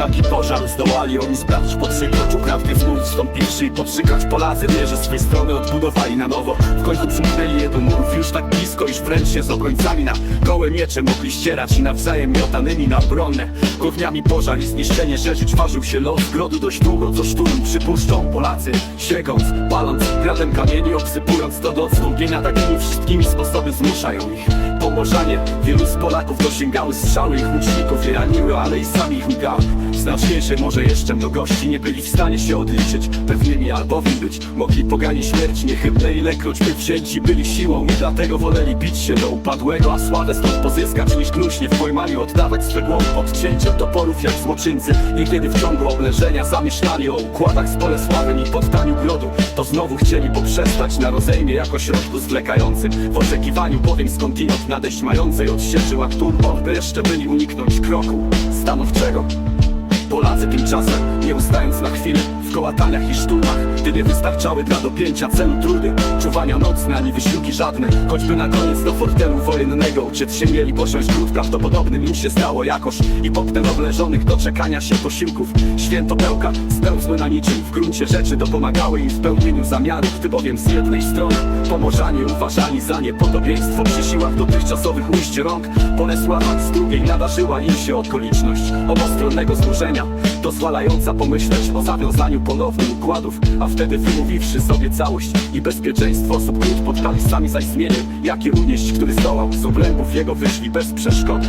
taki pożar zdołali oni sprawdzić. Po trzykoczu Prawdę znów wstąpiwszy i podrzykać Polacy wieże swej strony odbudowali na nowo. W końcu przymknęli jeden murów już tak blisko Iż wręcz się z obrońcami na gołe miecze mogli ścierać I nawzajem miotanymi na bronę. Gówniami pożar i zniszczenie rzeczy Czwarzył się los grodu dość długo Co szturm przypuszczą Polacy. Sięgąc, paląc, gradem kamieni obsypując To do odstąpienia takimi wszystkimi sposoby zmuszają ich Pomorzanie Wielu z Polaków dosięgały strzały Ich łuczników je raniły, ale i sami ich migały Znaczniejsze może jeszcze mnogości Nie byli w stanie się odliczyć Albowiem być Mogli poganie śmierć niechybne Ilekroć by wzięci byli siłą I dlatego woleli bić się do upadłego A sławę stąd pozyskać niż gnuśnie w pojmaniu Oddawać swe głowy pod cięciem toporów jak złoczyńcy. Niekiedy w ciągu oblężenia zamieszkali O układach z Bolesławem i poddaniu grodu To znowu chcieli poprzestać na rozejmie Jako środku zwlekającym. W oczekiwaniu bowiem skądinąd nadejść mającej od sieczy turbo By jeszcze byli uniknąć kroku stanowczego. Polacy tymczasem, nie ustając na chwilę Kołataniach i szturmach Gdy nie wystarczały dla dopięcia celu trudy Czuwania nocne ani wysiłki żadne Choćby na koniec do fortelu wojennego Uciec się mieli posiąść gród Prawdopodobnym im się stało jakoś I poptem obleżonych do czekania się posiłków. Święto pełka spełzły na niczym W gruncie rzeczy dopomagały im w pełnieniu zamiarów Gdy bowiem z jednej strony Pomorzanie uważani za niepodobieństwo Przy siłach dotychczasowych ujść rąk Bolesława z drugiej nadarzyła im się okoliczność Obostronnego znużenia Dozwalająca pomyśleć o zawiązaniu ponownym układów A wtedy wymówiwszy sobie całość i bezpieczeństwo osób Gród poddali sami zaistnieniem Jakie unieść, który zdołał Z obrębów jego wyszli bez przeszkody